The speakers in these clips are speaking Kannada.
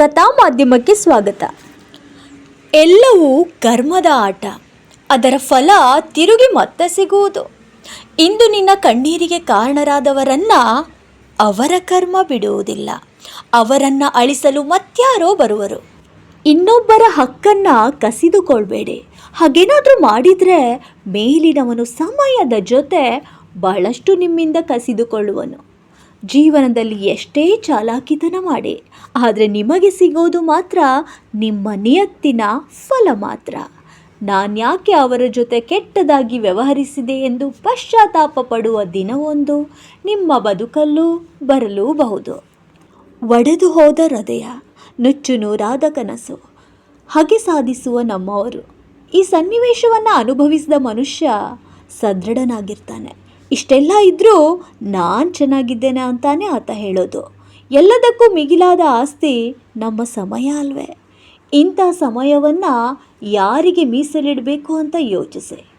ಕಥಾ ಮಾಧ್ಯಮಕ್ಕೆ ಸ್ವಾಗತ. ಎಲ್ಲವೂ ಕರ್ಮದ ಆಟ. ಅದರ ಫಲ ತಿರುಗಿ ಮತ್ತೆ ಸಿಗುವುದು. ಇಂದು ನಿನ್ನ ಕಣ್ಣೀರಿಗೆ ಕಾರಣರಾದವರನ್ನ ಅವರ ಕರ್ಮ ಬಿಡುವುದಿಲ್ಲ. ಅವರನ್ನು ಅಳಿಸಲು ಮತ್ಯಾರೋ ಬರುವರು. ಇನ್ನೊಬ್ಬರ ಹಕ್ಕನ್ನ ಕಸಿದುಕೊಳ್ಬೇಡಿ. ಹಾಗೇನಾದರೂ ಮಾಡಿದರೆ ಮೇಲಿನವನು ಸಮಯದ ಜೊತೆ ಬಹಳಷ್ಟು ನಿಮ್ಮಿಂದ ಕಸಿದುಕೊಳ್ಳುವನು. ಜೀವನದಲ್ಲಿ ಎಷ್ಟೇ ಚಾಲಾಕಿತನ ಮಾಡಿ, ಆದರೆ ನಿಮಗೆ ಸಿಗೋದು ಮಾತ್ರ ನಿಮ್ಮ ನಿಯತ್ತಿನ ಫಲ ಮಾತ್ರ. ನಾನ್ಯಾಕೆ ಅವರ ಜೊತೆ ಕೆಟ್ಟದಾಗಿ ವ್ಯವಹರಿಸಿದೆ ಎಂದು ಪಶ್ಚಾತ್ತಾಪ ಪಡುವ ದಿನವೊಂದು ನಿಮ್ಮ ಬದುಕಲ್ಲೂ ಬರಲೂಬಹುದು. ಒಡೆದು ಹೋದ ಹೃದಯ, ನುಚ್ಚು ನೂರಾದ ಕನಸು, ಹಾಗೆ ಸಾಧಿಸುವ ನಮ್ಮವರು. ಈ ಸನ್ನಿವೇಶವನ್ನು ಅನುಭವಿಸಿದ ಮನುಷ್ಯ ಸದೃಢನಾಗಿರ್ತಾನೆ. ಇಷ್ಟೆಲ್ಲ ಇದ್ದರೂ ನಾನು ಚೆನ್ನಾಗಿದ್ದೇನೆ ಅಂತಾನೆ ಆತ ಹೇಳೋದು. ಎಲ್ಲದಕ್ಕೂ ಮಿಗಿಲಾದ ಆಸ್ತಿ ನಮ್ಮ ಸಮಯ ಅಲ್ವೇ. ಇಂಥ ಸಮಯವನ್ನು ಯಾರಿಗೆ ಮೀಸಲಿಡಬೇಕು ಅಂತ ಯೋಚಿಸಿ.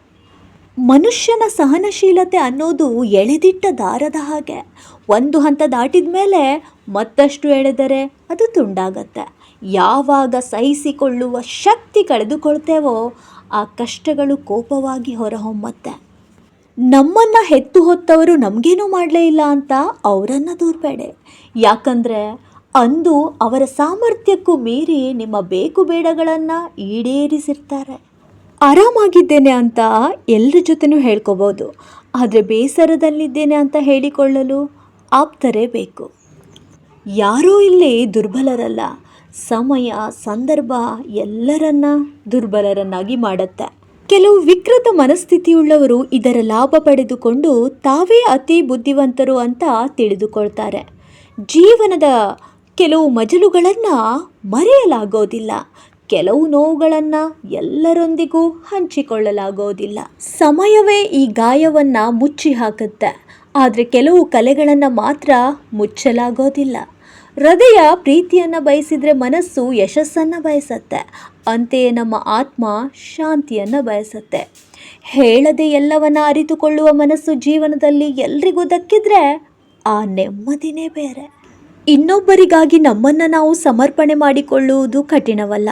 ಮನುಷ್ಯನ ಸಹನಶೀಲತೆ ಅನ್ನೋದು ಎಳೆದಿಟ್ಟ ದಾರದ ಹಾಗೆ. ಒಂದು ಹಂತ ದಾಟಿದ ಮೇಲೆ ಮತ್ತಷ್ಟು ಎಳೆದರೆ ಅದು ತುಂಡಾಗತ್ತೆ. ಯಾವಾಗ ಸಹಿಸಿಕೊಳ್ಳುವ ಶಕ್ತಿ ಕಳೆದುಕೊಳ್ತೇವೋ ಆ ಕಷ್ಟಗಳು ಕೋಪವಾಗಿ ಹೊರಹೊಮ್ಮತ್ತೆ. ನಮ್ಮನ್ನು ಹೆತ್ತು ಹೊತ್ತವರು ನಮಗೇನೂ ಮಾಡಲೇ ಇಲ್ಲ ಅಂತ ಅವರನ್ನು ದೂರಬೇಡೆ. ಯಾಕಂದರೆ ಅಂದು ಅವರ ಸಾಮರ್ಥ್ಯಕ್ಕೂ ಮೀರಿ ನಿಮ್ಮ ಬೇಕು ಬೇಡಗಳನ್ನು ಈಡೇರಿಸಿರ್ತಾರೆ. ಆರಾಮಾಗಿದ್ದೇನೆ ಅಂತ ಎಲ್ಲರ ಜೊತೆನೂ ಹೇಳ್ಕೋಬೋದು. ಆದರೆ ಬೇಸರದಲ್ಲಿದ್ದೇನೆ ಅಂತ ಹೇಳಿಕೊಳ್ಳಲು ಆಪ್ತರೇ ಬೇಕು. ಯಾರೂ ಇಲ್ಲಿ ದುರ್ಬಲರಲ್ಲ. ಸಮಯ, ಸಂದರ್ಭ ಎಲ್ಲರನ್ನ ದುರ್ಬಲರನ್ನಾಗಿ ಮಾಡುತ್ತೆ. ಕೆಲವು ವಿಕೃತ ಮನಸ್ಥಿತಿಯುಳ್ಳವರು ಇದರ ಲಾಭ ಪಡೆದುಕೊಂಡು ತಾವೇ ಅತಿ ಬುದ್ಧಿವಂತರು ಅಂತ ತಿಳಿದುಕೊಳ್ತಾರೆ. ಜೀವನದ ಕೆಲವು ಮಜಲುಗಳನ್ನು ಮರೆಯಲಾಗೋದಿಲ್ಲ. ಕೆಲವು ನೋವುಗಳನ್ನು ಎಲ್ಲರೊಂದಿಗೂ ಹಂಚಿಕೊಳ್ಳಲಾಗೋದಿಲ್ಲ. ಸಮಯವೇ ಈ ಗಾಯವನ್ನು ಮುಚ್ಚಿ ಹಾಕುತ್ತೆ ಆದರೆ ಕೆಲವು ಕಲೆಗಳನ್ನು ಮಾತ್ರ ಮುಚ್ಚಲಾಗೋದಿಲ್ಲ. ಹೃದಯ ಪ್ರೀತಿಯನ್ನು ಬಯಸಿದರೆ ಮನಸ್ಸು ಯಶಸ್ಸನ್ನು ಬಯಸತ್ತೆ. ಅಂತೆಯೇ ನಮ್ಮ ಆತ್ಮ ಶಾಂತಿಯನ್ನು ಬಯಸತ್ತೆ. ಹೇಳದೆ ಎಲ್ಲವನ್ನ ಅರಿತುಕೊಳ್ಳುವ ಮನಸ್ಸು ಜೀವನದಲ್ಲಿ ಎಲ್ರಿಗೂ ದಕ್ಕಿದ್ರೆ ಆ ನೆಮ್ಮದಿನೇ ಬೇರೆ. ಇನ್ನೊಬ್ಬರಿಗಾಗಿ ನಮ್ಮನ್ನು ನಾವು ಸಮರ್ಪಣೆ ಮಾಡಿಕೊಳ್ಳುವುದು ಕಠಿಣವಲ್ಲ.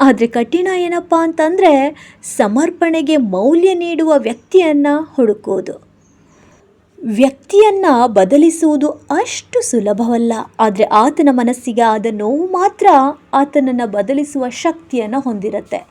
ಆದರೆ ಕಠಿಣ ಏನಪ್ಪ ಅಂತಂದರೆ ಸಮರ್ಪಣೆಗೆ ಮೌಲ್ಯ ನೀಡುವ ವ್ಯಕ್ತಿಯನ್ನು ಹುಡುಕೋದು. ವ್ಯಕ್ತಿಯನ್ನು ಬದಲಿಸುವುದು ಅಷ್ಟು ಸುಲಭವಲ್ಲ. ಆದರೆ ಆತನ ಮನಸ್ಸಿಗೆ ಆದ ನೋವು ಮಾತ್ರ ಆತನನ್ನು ಬದಲಿಸುವ ಶಕ್ತಿಯನ್ನು ಹೊಂದಿರುತ್ತೆ.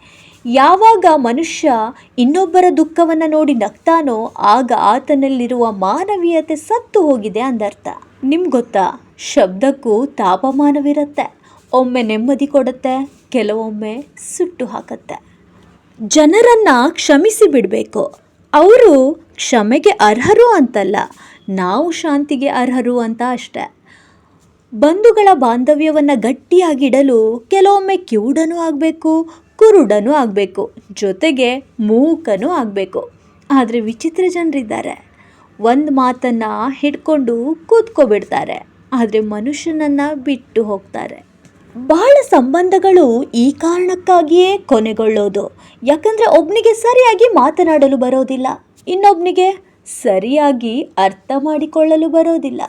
ಯಾವಾಗ ಮನುಷ್ಯ ಇನ್ನೊಬ್ಬರ ದುಃಖವನ್ನು ನೋಡಿ ನಗ್ತಾನೋ, ಆಗ ಆತನಲ್ಲಿರುವ ಮಾನವೀಯತೆ ಸತ್ತು ಹೋಗಿದೆ ಅಂದರ್ಥ. ನಿಮ್ಗೆ ಗೊತ್ತಾ? ಶಬ್ದಕ್ಕೂ ತಾಪಮಾನವಿರುತ್ತೆ. ಒಮ್ಮೆ ನೆಮ್ಮದಿ ಕೊಡುತ್ತೆ, ಕೆಲವೊಮ್ಮೆ ಸುಟ್ಟು ಹಾಕತ್ತೆ. ಜನರನ್ನು ಕ್ಷಮಿಸಿ ಬಿಡಬೇಕು. ಅವರು ಕ್ಷಮೆಗೆ ಅರ್ಹರು ಅಂತಲ್ಲ, ನಾವು ಶಾಂತಿಗೆ ಅರ್ಹರು ಅಂತ ಅಷ್ಟೆ. ಬಂಧುಗಳ ಬಾಂಧವ್ಯವನ್ನು ಗಟ್ಟಿಯಾಗಿಡಲು ಕೆಲವೊಮ್ಮೆ ಕಿವುಡನೂ ಆಗಬೇಕು, ಕುರುಡನೂ ಆಗಬೇಕು, ಜೊತೆಗೆ ಮೂಕನೂ ಆಗಬೇಕು. ಆದರೆ ವಿಚಿತ್ರ ಜನರಿದ್ದಾರೆ. ಒಂದು ಮಾತನ್ನು ಹಿಡ್ಕೊಂಡು ಕೂತ್ಕೊಬಿಡ್ತಾರೆ, ಆದರೆ ಮನುಷ್ಯನನ್ನು ಬಿಟ್ಟು ಹೋಗ್ತಾರೆ. ಬಹಳ ಸಂಬಂಧಗಳು ಈ ಕಾರಣಕ್ಕಾಗಿಯೇ ಕೊನೆಗೊಳ್ಳೋದು. ಯಾಕಂದರೆ ಒಬ್ಬನಿಗೆ ಸರಿಯಾಗಿ ಮಾತನಾಡಲು ಬರೋದಿಲ್ಲ. ಇನ್ನೊಬ್ಬನಿಗೆ ಸರಿಯಾಗಿ ಅರ್ಥ ಮಾಡಿಕೊಳ್ಳಲು ಬರೋದಿಲ್ಲ.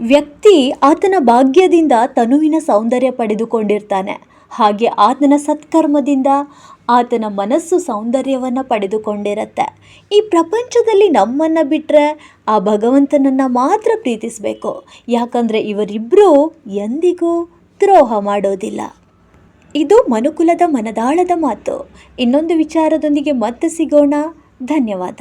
ವ್ಯಕ್ತಿ ಆತನ ಭಾಗ್ಯದಿಂದ ತನುವಿನ ಸೌಂದರ್ಯ ಪಡೆದುಕೊಂಡಿರ್ತಾನೆ. ಹಾಗೆ ಆತನ ಸತ್ಕರ್ಮದಿಂದ ಆತನ ಮನಸ್ಸು ಸೌಂದರ್ಯವನ್ನು ಪಡೆದುಕೊಂಡಿರತ್ತೆ. ಈ ಪ್ರಪಂಚದಲ್ಲಿ ನಮ್ಮನ್ನು ಬಿಟ್ಟರೆ ಆ ಭಗವಂತನನ್ನು ಮಾತ್ರ ಪ್ರೀತಿಸಬೇಕು. ಯಾಕಂದರೆ ಇವರಿಬ್ಬರೂ ಎಂದಿಗೂ ದ್ರೋಹ ಮಾಡೋದಿಲ್ಲ. ಇದು ಮನುಕುಲದ ಮನದಾಳದ ಮಾತು. ಇನ್ನೊಂದು ವಿಚಾರದೊಂದಿಗೆ ಮತ್ತೆ ಸಿಗೋಣ. ಧನ್ಯವಾದ.